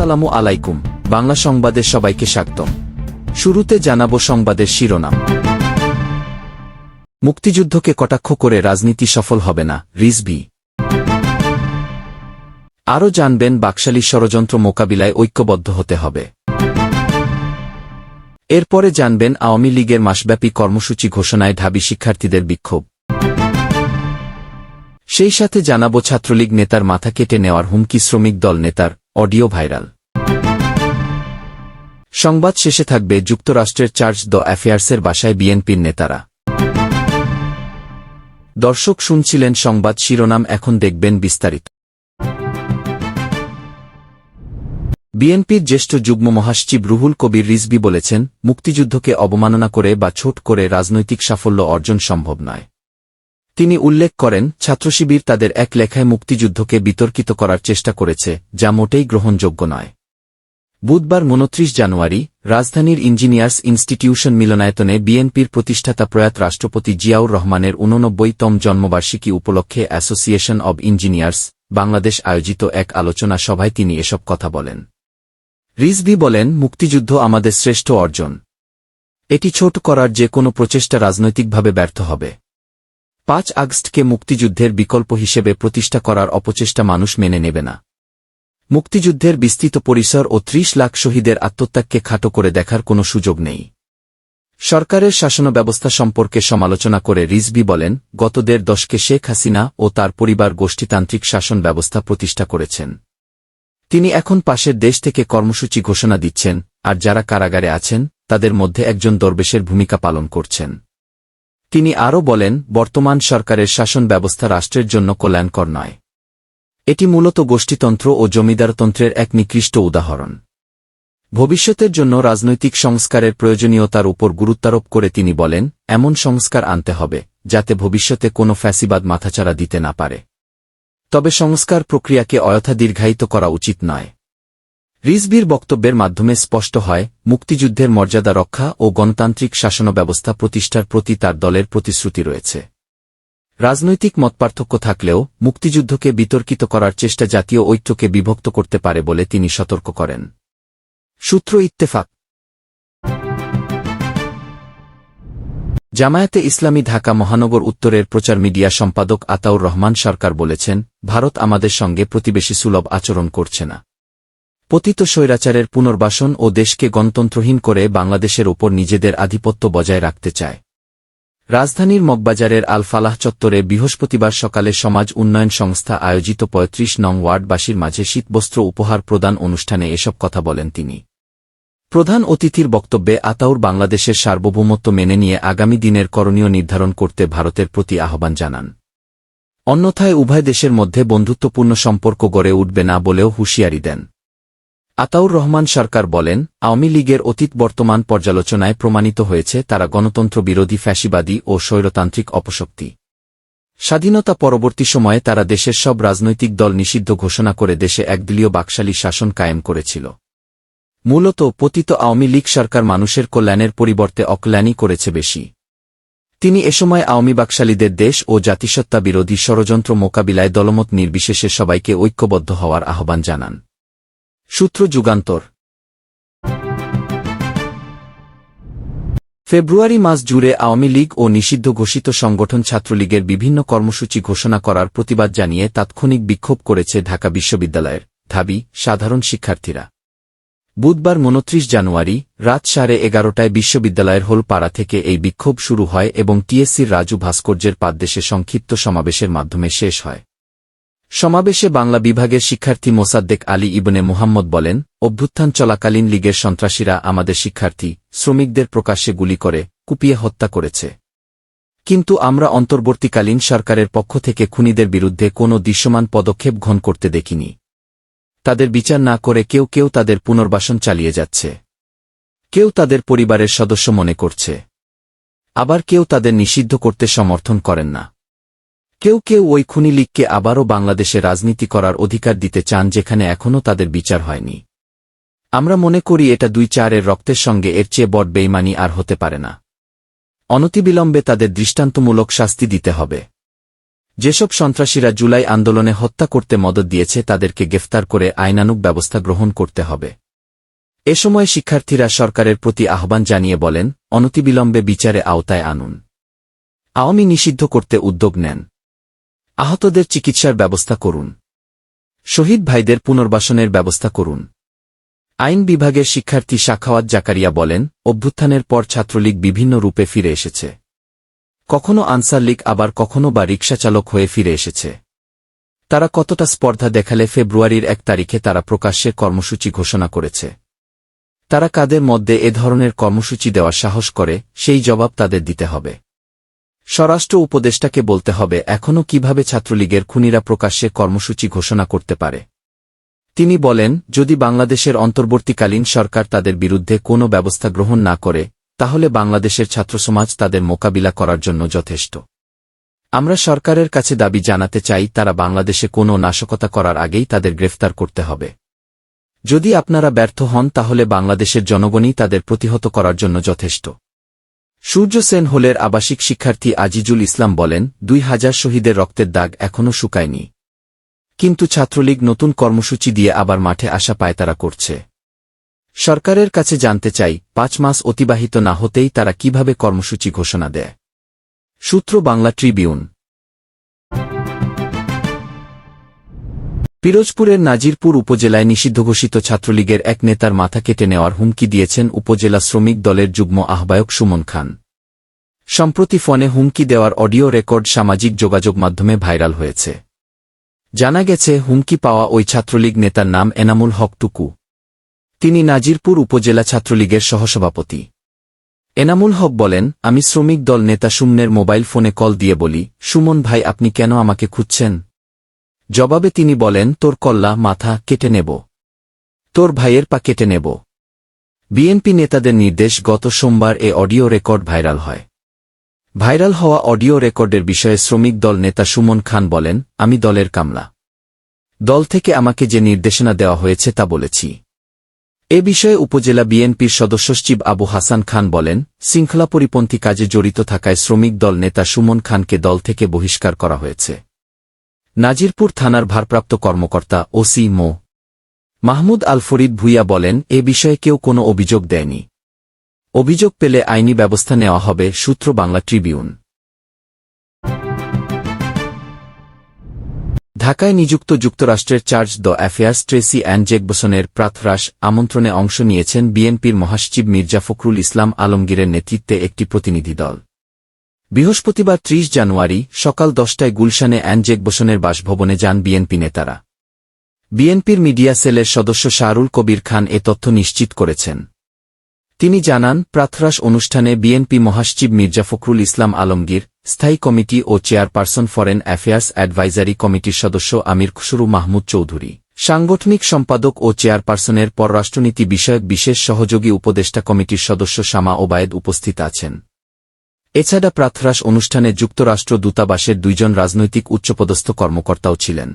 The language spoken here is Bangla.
আসসালামু আলাইকুম, বাংলা সংবাদে সবাইকে স্বাগতম। শুরুতে জানাব সংবাদের শিরোনাম। মুক্তিযুদ্ধকে কটাক্ষ করে রাজনীতি সফল হবে না রিজবি আরও জানবেন, বাকশালী ষড়যন্ত্র মোকাবিলায় ঐক্যবদ্ধ হতে হবে। এরপরে জানবেন, আওয়ামী লীগের মাসব্যাপী কর্মসূচি ঘোষণায় ঢাবি শিক্ষার্থীদের বিক্ষোভ। সেই সাথে জানাব, ছাত্রলীগ নেতার মাথা কেটে নেওয়ার হুমকি শ্রমিক দল নেতার অডিও ভাইরাল। সংবাদ শেষে থাকবে যুক্তরাষ্ট্রের চার্জ দ্য অ্যাফেয়ার্সের বাসায় বিএনপির নেতারা। দর্শক শুনছিলেন সংবাদ শিরোনাম, এখন দেখবেন বিস্তারিত। বিএনপির জ্যেষ্ঠ যুগ্ম মহাসচিব রুহুল কবির রিজবি বলেছেন, মুক্তিযুদ্ধকে অবমাননা করে বা ছোট করে রাজনৈতিক সাফল্য অর্জন সম্ভব নয়। তিনি উল্লেখ করেন, ছাত্রশিবির তাদের এক লেখায় মুক্তিযুদ্ধকে বিতর্কিত করার চেষ্টা করেছে, যা মোটেই গ্রহণযোগ্য নয়। বুধবার উনত্রিশ জানুয়ারি, রাজধানীর ইঞ্জিনিয়ার্স ইনস্টিটিউশন মিলনায়তনে বিএনপির প্রতিষ্ঠাতা প্রয়াত রাষ্ট্রপতি জিয়াউর রহমানের উননব্বইতম জন্মবার্ষিকী উপলক্ষে অ্যাসোসিয়েশন অব ইঞ্জিনিয়ার্স, বাংলাদেশ আয়োজিত এক আলোচনা সভায় তিনি এসব কথা বলেন। রিজভি বলেন, মুক্তিযুদ্ধ আমাদের শ্রেষ্ঠ অর্জন। এটি ছোট করার যে কোনো প্রচেষ্টা রাজনৈতিকভাবে ব্যর্থ হবে। পাঁচ আগস্টকে মুক্তিযুদ্ধের বিকল্প হিসেবে প্রতিষ্ঠা করার অপচেষ্টা মানুষ মেনে নেবে না। মুক্তিযুদ্ধের বিস্তৃত পরিসর ও ত্রিশ লাখ শহীদের আত্মত্যাগকে খাটো করে দেখার কোনো সুযোগ নেই। সরকারের শাসন ব্যবস্থা সম্পর্কে সমালোচনা করে রিজবি বলেন, গত দেড় দশকে শেখ হাসিনা ও তার পরিবার গোষ্ঠীতান্ত্রিক শাসন ব্যবস্থা প্রতিষ্ঠা করেছেন। তিনি এখন পাশের দেশ থেকে কর্মসূচি ঘোষণা দিচ্ছেন, আর যারা কারাগারে আছেন, তাদের মধ্যে একজন দরবেশের ভূমিকা পালন করছেন। তিনি আরও বলেন, বর্তমান সরকারের শাসন ব্যবস্থা রাষ্ট্রের জন্য কল্যাণকর নয়। এটি মূলত গোষ্ঠীতন্ত্র ও জমিদারতন্ত্রের এক নিকৃষ্ট উদাহরণ। ভবিষ্যতের জন্য রাজনৈতিক সংস্কারের প্রয়োজনীয়তার উপর গুরুত্বারোপ করে তিনি বলেন, এমন সংস্কার আনতে হবে, যাতে ভবিষ্যতে কোনো ফ্যাসিবাদ মাথাচাড়া দিতে না পারে। তবে সংস্কার প্রক্রিয়াকে অযথা দীর্ঘায়িত করা উচিত নয়। রিজবির বক্তব্যের মাধ্যমে স্পষ্ট হয়, মুক্তিযুদ্ধের মর্যাদা রক্ষা ও গণতান্ত্রিক শাসন ব্যবস্থা প্রতিষ্ঠার প্রতি তার দলের প্রতিশ্রুতি রয়েছে। রাজনৈতিক মতপার্থক্য থাকলেও, মুক্তিযুদ্ধকে বিতর্কিত করার চেষ্টা জাতীয় ঐক্যকে বিভক্ত করতে পারে বলে তিনি সতর্ক করেন। সূত্র ইত্তেফাক। জামায়াতে ইসলামী ঢাকা মহানগর উত্তরের প্রচার মিডিয়া সম্পাদক আতাউর রহমান সরকার বলেছেন, ভারত আমাদের সঙ্গে প্রতিবেশী সুলভ আচরণ করছে না। পতিত স্বৈরাচারের পুনর্বাসন ও দেশকে গণতন্ত্রহীন করে বাংলাদেশের ওপর নিজেদের আধিপত্য বজায় রাখতে চায়। রাজধানীর মগবাজারের আলফালাহ চত্বরে বৃহস্পতিবার সকালে সমাজ উন্নয়ন সংস্থা আয়োজিত পঁয়ত্রিশ নং ওয়ার্ডবাসীর মাঝে শীতবস্ত্র উপহার প্রদান অনুষ্ঠানে এসব কথা বলেন তিনি। প্রধান অতিথির বক্তব্যে আতাউর বাংলাদেশের সার্বভৌমত্ব মেনে নিয়ে আগামী দিনের করণীয় নির্ধারণ করতে ভারতের প্রতি আহ্বান জানান। অন্যথায় উভয় দেশের মধ্যে বন্ধুত্বপূর্ণ সম্পর্ক গড়ে উঠবে না বলেও হুঁশিয়ারি দেন। আতাউর রহমান সরকার বলেন, আওয়ামী লীগের অতীত বর্তমান পর্যালোচনায় প্রমাণিত হয়েছে তারা গণতন্ত্র বিরোধী ফ্যাসিবাদী ও স্বৈরতান্ত্রিক অপশক্তি। স্বাধীনতা পরবর্তী সময়ে তারা দেশের সব রাজনৈতিক দল নিষিদ্ধ ঘোষণা করে দেশে একদলীয় বাকশালী শাসন কায়েম করেছিল। মূলত পতিত আওয়ামী লীগ সরকার মানুষের কল্যাণের পরিবর্তে অকল্যাণই করেছে বেশি। তিনি এ সময় আওয়ামী বাকশালীদের দেশ ও জাতিসত্তা বিরোধী ষড়যন্ত্র মোকাবিলায় দলমত নির্বিশেষে সবাইকে ঐক্যবদ্ধ হওয়ার আহ্বান জানান। সূত্র যুগান্তর। ফেব্রুয়ারি মাস জুড়ে আওয়ামী লীগ ও নিষিদ্ধ ঘোষিত সংগঠন ছাত্রলীগের বিভিন্ন কর্মসূচি ঘোষণা করার প্রতিবাদ জানিয়ে তাৎক্ষণিক বিক্ষোভ করেছে ঢাকা বিশ্ববিদ্যালয়ের ধাবি সাধারণ শিক্ষার্থীরা। বুধবার উনত্রিশ জানুয়ারি রাত সাড়ে এগারোটায় বিশ্ববিদ্যালয়ের হোলপাড়া থেকে এই বিক্ষোভ শুরু হয় এবং টিএসসির রাজু ভাস্কর্যের পাদদেশে সংক্ষিপ্ত সমাবেশের মাধ্যমে শেষ হয়। সমাবেশে বাংলা বিভাগের শিক্ষার্থী মোসাদ্দেক আলী ইবনে মুহাম্মদ বলেন, অভ্যুত্থান চলাকালীন লীগের সন্ত্রাসীরা আমাদের শিক্ষার্থী, শ্রমিকদের প্রকাশ্যে গুলি করে, কুপিয়ে হত্যা করেছে। কিন্তু আমরা অন্তর্বর্তীকালীন সরকারের পক্ষ থেকে খুনিদের বিরুদ্ধে কোনো দৃশ্যমান পদক্ষেপ ঘন করতে দেখিনি। তাদের বিচার না করে কেউ কেউ তাদের পুনর্বাসন চালিয়ে যাচ্ছে। কেউ তাদের পরিবারের সদস্য মনে করছে। আবার কেউ তাদের নিষিদ্ধ করতে সমর্থন করেন না। কেউ কেউ ওই খুনি লীগকে আবারও বাংলাদেশে রাজনীতি করার অধিকার দিতে চান যেখানে এখনও তাদের বিচার হয়নি। আমরা মনে করি এটা দুই চারের রক্তের সঙ্গে এর চেয়ে বড় বেইমানি আর হতে পারে না। অনতিবিলম্বে তাদের দৃষ্টান্তমূলক শাস্তি দিতে হবে। যেসব সন্ত্রাসীরা জুলাই আন্দোলনে হত্যা করতে মদত দিয়েছে তাদেরকে গ্রেফতার করে আইনানুক ব্যবস্থা গ্রহণ করতে হবে। এ সময় শিক্ষার্থীরা সরকারের প্রতি আহ্বান জানিয়ে বলেন, অনতিবিলম্বে বিচারে আওতায় আনুন। আওয়ামী নিষিদ্ধ করতে উদ্যোগ নেন। আহতদের চিকিৎসার ব্যবস্থা করুন। শহীদ ভাইদের পুনর্বাসনের ব্যবস্থা করুন। আইন বিভাগের শিক্ষার্থী শাখাওয়াত জাকারিয়া বলেন, অভ্যুত্থানের পর ছাত্রলীগ বিভিন্ন রূপে ফিরে এসেছে। কখনো আনসার লীগ, আবার কখনো বা রিকশাচালক হয়ে ফিরে এসেছে। তারা কতটা স্পর্ধা দেখালে ফেব্রুয়ারির এক তারিখে তারা প্রকাশ্যে কর্মসূচি ঘোষণা করেছে। তারা কাদের মধ্যে এ ধরনের কর্মসূচি দেওয়ার সাহস করে, সেই জবাব তাদের দিতে হবে। স্বরাষ্ট্র উপদেষ্টাকে বলতে হবে এখনও কীভাবে ছাত্রলীগের খুনিরা প্রকাশ্যে কর্মসূচি ঘোষণা করতে পারে। তিনি বলেন, যদি বাংলাদেশের অন্তর্বর্তীকালীন সরকার তাদের বিরুদ্ধে কোনো ব্যবস্থা গ্রহণ না করে, তাহলে বাংলাদেশের ছাত্রসমাজ তাদের মোকাবিলা করার জন্য যথেষ্ট। আমরা সরকারের কাছে দাবি জানাতে চাই, তারা বাংলাদেশে কোনো নাশকতা করার আগেই তাদের গ্রেফতার করতে হবে। যদি আপনারা ব্যর্থ হন, তাহলে বাংলাদেশের জনগণই তাদের প্রতিহত করার জন্য যথেষ্ট। সূর্য সেন হোলের আবাসিক শিক্ষার্থী আজিজুল ইসলাম বলেন, দুই হাজার শহীদের রক্তের দাগ এখনও শুকায়নি। কিন্তু ছাত্রলীগ নতুন কর্মসূচি দিয়ে আবার মাঠে আসা পায়তারা করছে। সরকারের কাছে জানতে চাই, পাঁচ মাস অতিবাহিত না হতেই তারা কীভাবে কর্মসূচি ঘোষণা দেয়। সূত্র বাংলা ট্রিবিউন। পিরোজপুরের নাজিরপুর উপজেলায় নিষিদ্ধঘোষিত ছাত্রলীগের এক নেতার মাথা কেটে নেওয়ার হুমকি দিয়েছেন উপজেলা শ্রমিক দলের যুগ্ম আহ্বায়ক সুমন খান। সম্প্রতি ফোনে হুমকি দেওয়ার অডিও রেকর্ড সামাজিক যোগাযোগ মাধ্যমে ভাইরাল হয়েছে। জানা গেছে, হুমকি পাওয়া ওই ছাত্রলীগ নেতার নাম এনামুল হক টুকু। তিনি নাজিরপুর উপজেলা ছাত্রলীগের সহসভাপতি। এনামুল হক বলেন, আমি শ্রমিক দল নেতা সুমনের মোবাইল ফোনে কল দিয়ে বলি, সুমন ভাই, আপনি কেন আমাকে খুঁজছেন? জবাবে তিনি বলেন, তোর কল্লা মাথা কেটে নেব। তোর ভাইয়ের পা কেটে নেব। বিএনপি নেতাদের নির্দেশ গত সোমবার এ অডিও রেকর্ড ভাইরাল হয়। ভাইরাল হওয়া অডিও রেকর্ডের বিষয়ে শ্রমিক দল নেতা সুমন খান বলেন, আমি দলের কামলা। দল থেকে আমাকে যে নির্দেশনা দেওয়া হয়েছে তা বলেছি। এ বিষয়ে উপজেলা বিএনপির সদস্য সচিব আবু হাসান খান বলেন শৃঙ্খলা পরিপন্থী কাজে জড়িত থাকায় শ্রমিক দল নেতা সুমন খানকে দল থেকে বহিষ্কার করা হয়েছে। নাজিরপুর থানার ভারপ্রাপ্ত কর্মকর্তা ওসি মো. মাহমুদ আল ফরিদ ভুইয়া বলেন, এ বিষয়ে কেউ কোনো অভিযোগ দেয়নি। অভিযোগ পেলে আইনি ব্যবস্থা নেওয়া হবে, সূত্র বাংলা ট্রিবিউন। ঢাকায় নিযুক্ত যুক্তরাষ্ট্রের charge the affairs Tracey Ann জেকবসনের প্রাথরাস আমন্ত্রণে অংশ নিয়েছেন বিএনপির মহাসচিব মির্জা ফখরুল ইসলাম আলমগীরের নেতৃত্বে একটি প্রতিনিধি দল। বৃহস্পতিবার ত্রিশ জানুয়ারি সকাল দশটায় গুলশানে অ্যানজেক বসনের বাসভবনে যান বিএনপি নেতারা। বিএনপির মিডিয়া সেলের সদস্য শাহরুল কবির খান এ তথ্য নিশ্চিত করেছেন। তিনি জানান প্রাথরাস অনুষ্ঠানে বিএনপি মহাসচিব মির্জা ফখরুল ইসলাম আলমগীর, স্থায়ী কমিটি ও চেয়ারপারসন ফরেন অ্যাফেয়ার্স অ্যাডভাইজারি কমিটির সদস্য আমির খুসরু মাহমুদ চৌধুরী। সাংগঠনিক সম্পাদক ও চেয়ারপারসনের পররাষ্ট্রনীতি বিষয়ক বিশেষ সহযোগী উপদেষ্টা কমিটির সদস্য শামা ওবায়েদ উপস্থিত আছেন। এছাড়া প্রাথরাস অনুষ্ঠানে যুক্তরাষ্ট্র দূতাবাসের দুইজন রাজনৈতিক উচ্চপদস্থ কর্মকর্তাও ছিলেন।